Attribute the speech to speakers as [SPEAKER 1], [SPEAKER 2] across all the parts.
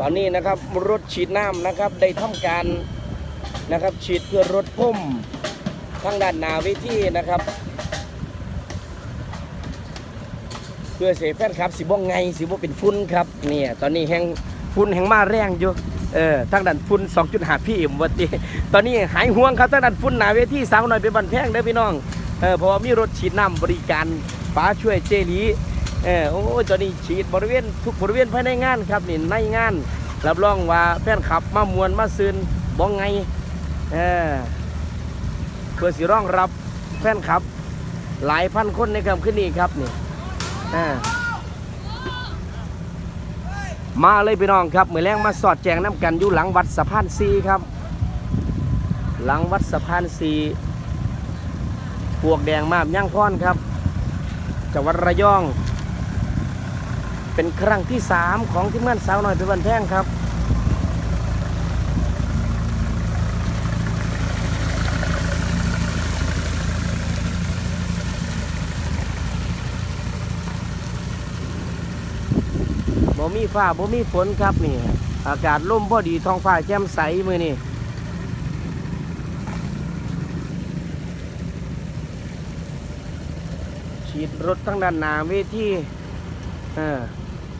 [SPEAKER 1] ตอนนี้นะครับรถฉีดน้ำนะครับได้ทำการนะครับฉีดเพื่อรถพุ่มทางด้านหนาเวทีนะครับ เพื่อเสแฟนครับสิบ่ไงสิบ่เป็นฝุ่นครับเนี่ยตอนนี้แห่งฝุ่นแห่งมาแรงอยู่เออทางด้านฝุ่น2.5พี่อิ่มวันนี้ตอนนี้หายห่วงครับทางด้านฝุ่นหนาเวทีสาวหน่อยเป็นบันแพงเด้อพี่น้องเออเพราะว่ามีรถฉีดน้ำบริการป้าช่วยเจลี เออโอ้ตอนนี้ฉีดบริเวณทุกบริเวณภายในงานครับนี่ในงานรับรองว่าแฟนคลับมามวนมาซืนบ่ไงเออเพื่อสิรองรับแฟนคลับ หลายพันคนในคำขึ้นนี้ครับนี่อ่ามาเลยพี่น้องครับมือแรงมาสอดแจงน้ำกันอยู่หลังวัดสะพานซีครับ หลังวัดสะพานซีปวกแดงมากย่างพอนครับจังหวัดระยอง เป็นครั้งที่สามของที่มื่นสาวหน่อยเป็นวันแพงครับบ่มีฟ้าบ่มีฝนครับนี่ อากาศล่มพอดีท้องฟ้าแจ่มใสมือนี่ฉีดรถทั้งด้านหน้าเวทีเออ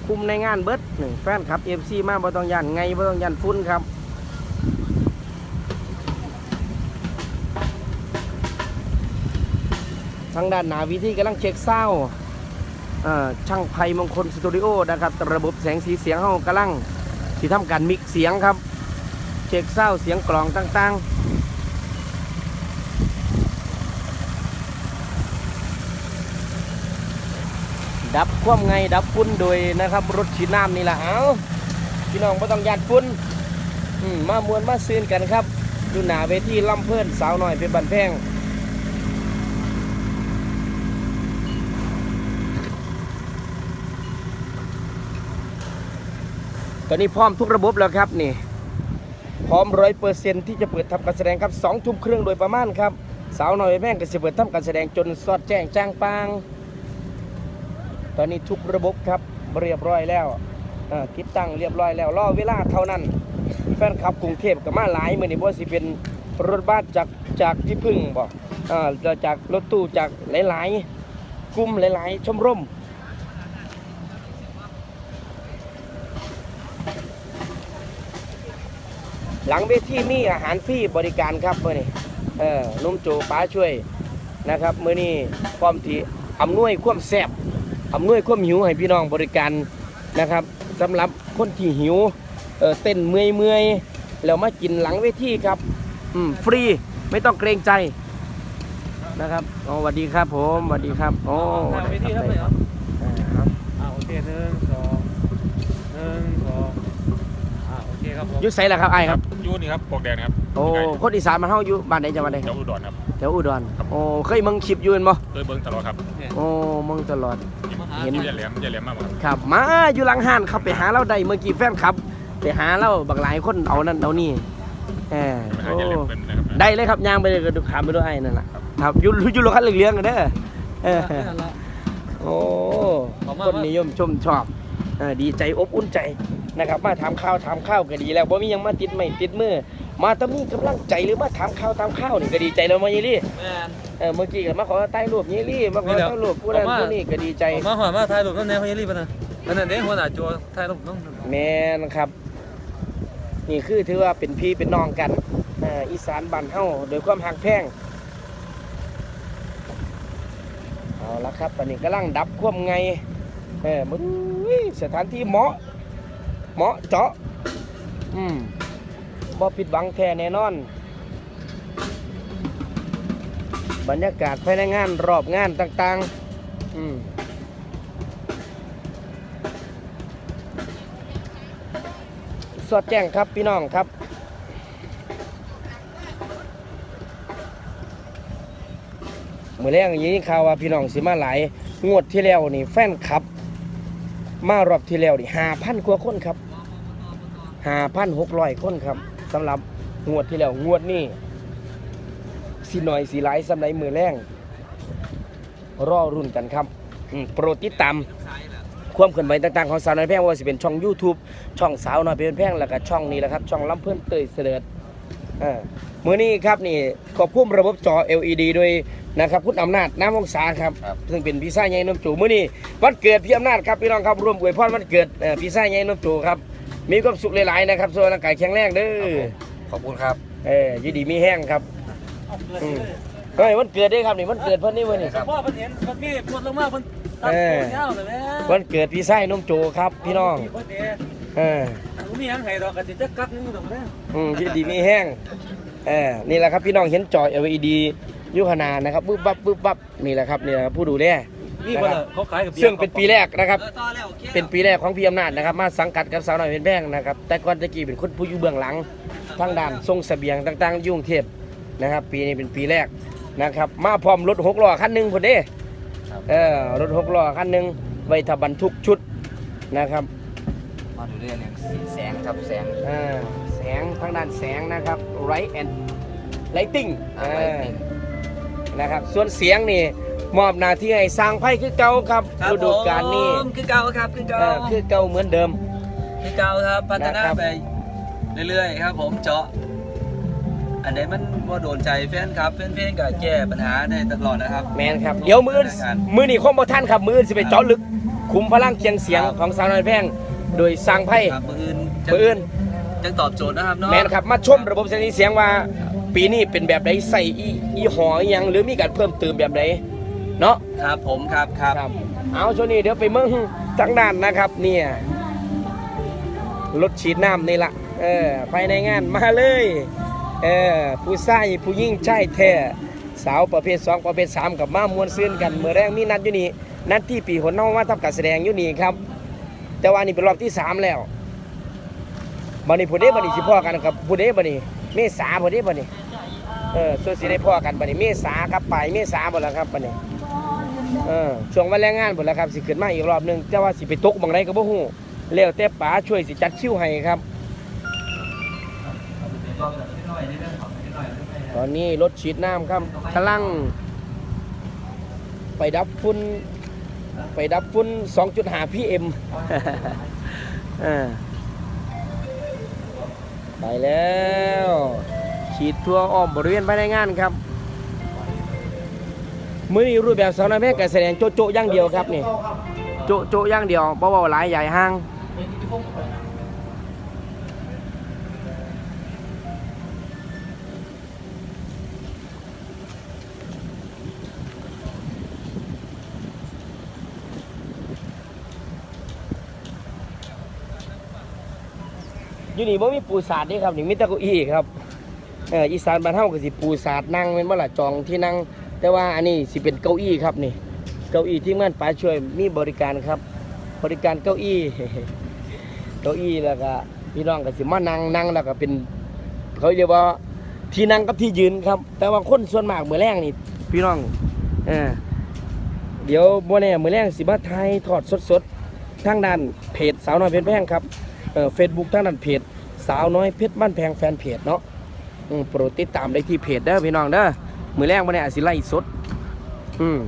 [SPEAKER 1] คุมในงานเบิดนี่งแฟนครับเอฟซีมาบ่ต้องยันไงบ่ต้องยันฟุ้นครับทางด้านหนาวิธีกำลังเช็คเศร้าช่างไพมงคลสตูดิโอนะครับระบบแสงสีเสียงเขากำลังที่ทำการมิกเสียงครับ เช็คเศร้าเสียงกลองต่างๆ ดับความไงดับฝุ่นโดยนะครับ รถฉีดน้ำนี่แหละเอาพี่น้องไม่ต้องยานฝุ่นมมามวนมาซืนกันครับดูหนาเวทีล่ำเพื่อนสาวหน่อยเป็นบันแพงตอนนี้พร้อมทุกระบบแล้วครับนี่ พร้อมร้อยเปอร์เซ็นที่จะเปิดทำการแสดงครับสองทุ่มครึ่งโดยประมาณครับ สาวน้อยแม่งก็จะเปิดทำการแสดงจนสอดแจ้งจ้างปาง ตอนนี้ทุกระบบครับเรียบร้อยแล้วติดตั้งเรียบร้อยแล้วรอเวลาเท่านั้น แฟนคลับกรุงเทพก็มาหลายมือนี่บ่สิเป็นรถบัสจากจากที่พึ่งบ่อ่าจากรถตู้จากหลายๆกลุ่มหลายๆ ชมรมหลังเวทีมีอาหารฟรีบริการครับมื่อนี้เออนุ่มโจป้าช่วยนะครับมื่อนี้ความที่อำนวยความแซ่บ อำนวยความหิวให้พี่น้องบริการนะครับสำหรับคนที่หิวเออเต้นเมื่อยเมื่อยๆแล้วมากินหลังเวทีครับอืมฟรีไม่ต้องเกรงใจนะครับอ๋อสวัสดีครับผมสวัสดีครับโอ้
[SPEAKER 2] หน้าเวทีครับเลยเหรอ
[SPEAKER 1] อ่าครับ
[SPEAKER 2] อ่าโอเคหนึ่งสองหนึ่งสองอ่าโอเคครับผม
[SPEAKER 1] อยุ้ใส่แล้วครับไอ้ายครับ
[SPEAKER 3] ยูนี่ครับปลอกแดงนะครับ
[SPEAKER 1] โอ้ คนอีสานมาเฮาอยู่บ้านใดจังหวัดใด
[SPEAKER 3] เจ้าอุดรครับ
[SPEAKER 1] แถวอุดรโอ้ เคยมึงคลิปอยู่เห็นบ่
[SPEAKER 3] โดยเบิ้งตลอดครับ
[SPEAKER 1] โอ้มึงตลอด เห็น
[SPEAKER 3] เห็นอย่าแหลมอย่าแหลมมากครับ
[SPEAKER 1] ครับ มาอยู่หลังห้านครับไปหาเราได้เมื่อกี้แฟนครับ ไปหาเราบักหลายคนเอานั่นเอานี่แหม
[SPEAKER 3] ไปหา
[SPEAKER 1] โอ้
[SPEAKER 3] อย่าแหลมเป็นนะครับ
[SPEAKER 1] ได้เลยครับย่างไปเลยก็ดูขามไปด้วยไอ้นั่นแหละครับอยู่อยู่โลคันเหลืองๆกันเด้อเออ โอ้
[SPEAKER 2] ขอบคุณมาก
[SPEAKER 1] คนนิยมชมชอบเออ ดีใจอบอุ่นใจนะครับมาถามข่าวถามข้าวก็ดีแล้วบ่มีหยังมาติดไม่ติดมือมาต้องมีกำลังใจหรือมาถามข่าวถามข้าวนี่ก็ดีใจแล้วมาเยลี่
[SPEAKER 2] แม่น
[SPEAKER 1] เออเมื่อกี้ก็มาขอใต้รูปเยลี่มาขอ
[SPEAKER 2] นี่แหละ
[SPEAKER 1] ใต้รูปผู้นั้น
[SPEAKER 2] ผมว่า
[SPEAKER 1] ผู้นี้ก็ดีใจ
[SPEAKER 2] ผมมาหัวมาถ่ายรูปนั่นแน่พญารีปะนะนั่นน่ะเด้หัวหน้าจัวถ่ายรูปน้อง
[SPEAKER 1] แมนครับ นี่คือถือว่าเป็นพี่เป็นน้องกันเอ่ออีสานบ้านเฮาโดยความหักแพงเอาละครับตอนนี้กำลังดับความไง เออมึงสถานที่เหมาะ เหมาะเจาะ อืมบ่ผิดหวังแท้แน่นอน บรรยากาศภายในงานรอบงานต่าง ๆ อืมสอดแจ้งครับพี่น้องครับเมื่อแรกอย่างนี้ข่าวว่าพี่น้องสิมาหลายงวดที่แล้วนี่แฟนคลับ มารอบที่แล้วนี่ห้าพันกว่าคนครับห้าพันหกร้อยคนครับสำหรับงวดที่แล้วงวดนี้สีหน่อยสีหลายสำหรับมือแรงรอรุ่นกันครับโปรดติดตามความเคลื่อนไหวต่างๆของสาวน้อยแพงว่าสิเป็นช่อง YouTube ช่องสาวน้อยเป็นแพงแล้วก็ช่องนี้แหละครับ ช่องล้ำเพื่อนเตยเสด็จอ่ามื้อนี้ครับนี่ควบคุมระบบจอ LED โดย นะครับคุณอำนาจน้ำวงศาครับ
[SPEAKER 2] ครับ
[SPEAKER 1] ซึ่งเป็นพี่ชายใหญ่นมจูมื้อนี้วันเกิดพี่อำนาจครับพี่น้องครับร่วมอวยพรวันเกิดเอ่อพี่ชายใหญ่นมจูครับมีความสุขหลายๆนะครับส่วนร่างกายแข็งแรงเด้อ
[SPEAKER 2] ขอบคุณครับ
[SPEAKER 1] เอออยิดีมีแห้งครับอืมเฮ้ยวันเกิดได้ครับนี่วันเกิดเพิ่นนี่มื้อนี้
[SPEAKER 2] ครับ
[SPEAKER 4] พ่อเพิ่นเห็นเพิ่นมีปวดลงมาเพิ่นตัดตัวยาวเลยแม่
[SPEAKER 1] วันเกิดพี่ชายนมจูครับพี่น้อง
[SPEAKER 4] เพิ่นเด้
[SPEAKER 1] เออ
[SPEAKER 4] บ่มีหยังให้ดอกก็สิจักกักนึงดอกแม่
[SPEAKER 1] อืมยินดีมีแห้งเออนี่แหละครับพี่น้องเห็นจอ LED อ ยู่ขางหนาดนะครับบึ๊บบับบึ๊บบับนี่แหละครับนี่แหละครับผู้ดูแล
[SPEAKER 4] นี่บ่ล่ะเขาขายกับ
[SPEAKER 1] ซึ่งเป็นปีแรกนะครับ
[SPEAKER 4] เออต่อแล้วโอเค
[SPEAKER 1] เป็นปีแรกของพี่อำนาจนะครับ มาสังกัดกับสาวน้อยเป็นแพงนะครับ แต่ก่อนตะกี้เป็นคนผู้อยู่เบื้องหลังทางด้านส่งเสบียงต่างๆ ยุ่กรุงเทพนะครับ ปีนี้เป็นปีแรกนะครับ มาพร้อมรถหกล้อคันหนึ่งพอดี
[SPEAKER 2] ครับ
[SPEAKER 1] เออรถหกล้อคันหนึ่งไว้ถ้าบรรทุกชุดนะครับ
[SPEAKER 2] มาดูเรื่องอย่างสีแสงครับแสง
[SPEAKER 1] อ่าแสงทางด้านแสงนะครับ right and lighting
[SPEAKER 2] อ่า
[SPEAKER 1] อ่า
[SPEAKER 2] lighting
[SPEAKER 1] นะครับ ส่วนเสียงนี่มอบหน้าที่ให้สร้างไพ่คือเก่าครับ
[SPEAKER 4] ครับ
[SPEAKER 1] ฤดูกาลนี้
[SPEAKER 4] ผมคือเก่าครับคือเก่า
[SPEAKER 1] เออคือเก่าเหมือนเดิม
[SPEAKER 4] คือเก่าครับพัฒนา
[SPEAKER 1] นะครับ
[SPEAKER 4] ไปเรื่อยๆครับ ผมเจาะ อันไหนมันบ่โดนใจแฟนครับแฟนเพลงก็แก้ปัญหาได้ตลอดนะครับ
[SPEAKER 1] แมนครับ เดี๋ยวมืออน
[SPEAKER 4] ได้ครับ
[SPEAKER 1] มือนี่คงบ่ท่านครับ มืออนสิไปเจาะลึกคุมพลังเคียงเสียง
[SPEAKER 4] ครับ
[SPEAKER 1] ของสาวน้อยแพงโดยสร้างไพ่
[SPEAKER 4] ครับมืออื่น
[SPEAKER 1] มืออื่น
[SPEAKER 4] จังตอบโจทย์นะครับเนาะ
[SPEAKER 1] แมนครับมาชมระบบเสียงเสียงว่า ปีนี้เป็นแบบใดใส่อีอีหออีหยังหรือมีการเพิ่มเติมแบบใดเนาะ
[SPEAKER 4] ครับผมครับครับ
[SPEAKER 1] ครับ เอาช่วงนี้เดี๋ยวไปเมืองทางด้านนะครับเนี่ยรถฉีดน้ำนี่ละเออภายในงานมาเลยเออผู้ชายผู้ยิ่งใช่แท้สาวประเภทสองประเภทสามกับมามวนซื่นกันเมื่อแรกมีนัดอยู่นี่นัดที่ปีหนเน้องมาทำการแสดงอยู่นี่ครับ แต่ว่านี่เป็นรอบที่สามแล้วบันนี้ผู้ใดบันนี้สิพ่อกันกับผู้ใดบันนี้เมษาผู้ใดบันนี้ เออส่วนสิได้พ่อกันบันนี้เมษาครับปลายเมษาหมดแล้วครับบันนี้เออช่วงวันแรงงานหมดแล้วครับสิขึ้นมาอีกรอบหนึงแต่ว่าสิไปตกบางไรก็บ่ฮู้แล้วแต่ป๋าช่วยสิจัดคิวให้ครับ ตอนนี้รถฉีดน้ำครับกำลัง ไปดับฝุ่นไปดับฝุ่น2.5 PM เออไปแล้ว ฉีดทั่วอ้อมบริเวณภายในงานครับมือนี้รูปแบบสาวน้อยแม่การแสดงโจโจะอย่างเดียวครับนี่โจะโจะย่างเดียวเพราะว่าหลายใหญ่ห้างอยู่นี่บ่มีปูสาดนี่ครับนี่มีแต่เก้าอี้ครับ เอออีสานบ้านเฮาก็สิปูสาดนั่งเป็นบ่ล่ะจองที่นั่ง แต่ว่าอันนี้สิเป็นเก้าอี้ครับนี่ เก้าอี้ที่งานป๋าช่วยมีบริการครับ บริการเก้าอี้ เก้าอี้แล้วก็พี่น้องก็สิมานั่งนั่งแล้วก็เป็นเขาเรียกว่าที่นั่งกับที่ยืนครับ แต่ว่าคนส่วนมากมือแรงนี่ พี่น้องเออเดี๋ยวบ่แน่มือแรงสิมาไทยทอดสดๆทางด้านเพจสาวน้อยเพชรแพงครับเออเฟซบุ๊กทางด้านเพจสาวน้อยเพชรบ้านแพงแฟนเพจเนาะ โปรดติดตามได้ที่เพจเด้อพี่น้องเด้อมือแรงบ่แน่อาจสิไล่สด อืม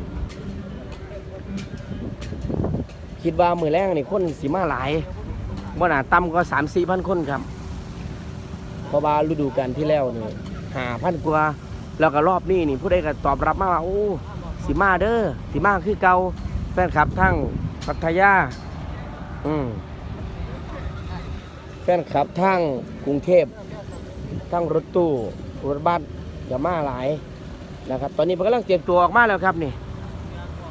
[SPEAKER 1] คิดว่ามือแรงนี่คนสีมาหลายว่าหนาต่ำก็สามสี่พันคนครับ เพราะว่าฤดูกาลที่แล้วนี่หาพันกว่าแล้วก็รอบนี้นี่ผู้ใดก็ตอบรับมาว่าโอ้สีมาเด้อสีมาคือเกาแฟนคลับทั้งพัทยา อืมแฟนคลับทั้งกรุงเทพ ทั้งรถตู้รถบัสยามาหลายนะครับ ตอนนี้เพิ่นกำลังเตรียมตัวออกมาแล้วครับนี่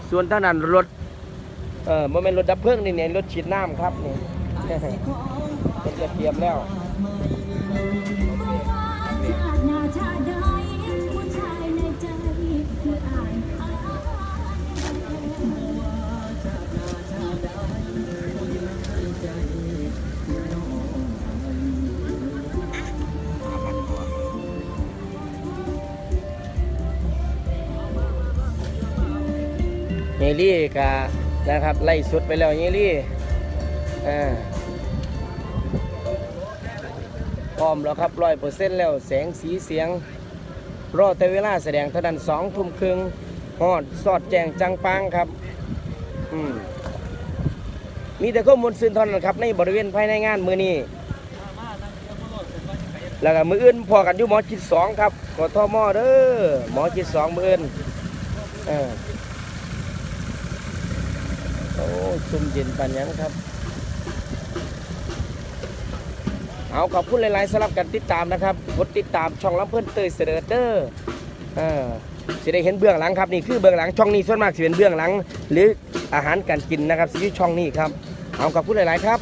[SPEAKER 1] ส่วนทางนั้นรถเออมันเป็นรถดับเพลิงนี่เนี่ยรถฉีดน้ำครับนี่เป็นจะเตรียมแล้ว เฮลี่กะนะครับไล่สุดไปแล้วเฮลี่อ่าพร้อมแล้วครับร้อยเปอร์เซ็นต์แล้วแสงสีเสียง รอแต่เวลาแสดงเท่านั้นสองทุ่มครึ่งฮอดสอดแจงจังปังครับอืมมีแต่ข้อมูลซื่นทอนนครับ ในบริเวณภายในงานมือนี้แล้วก็มืออื่นพอกันอยู่หมอจิตสองครับกทมเด้อหมอจิตสองมืออื่นเออโอ้ ซุ่มเย็นปันยังครับ เอาขอบคุณหลายๆสำหรับการติดตามนะครับกดติดตามช่องลำเพื่อนเตยเสด็จเดอร์เออสิได้เห็นเบื้องหลังครับนี่คือเบื้องหลังช่องนี้ส่วนมากจะเป็นเบื้องหลัง หรืออาหารการกินนะครับสิอยู่ช่องนี้ครับเอาขอบคุณหลายๆครับ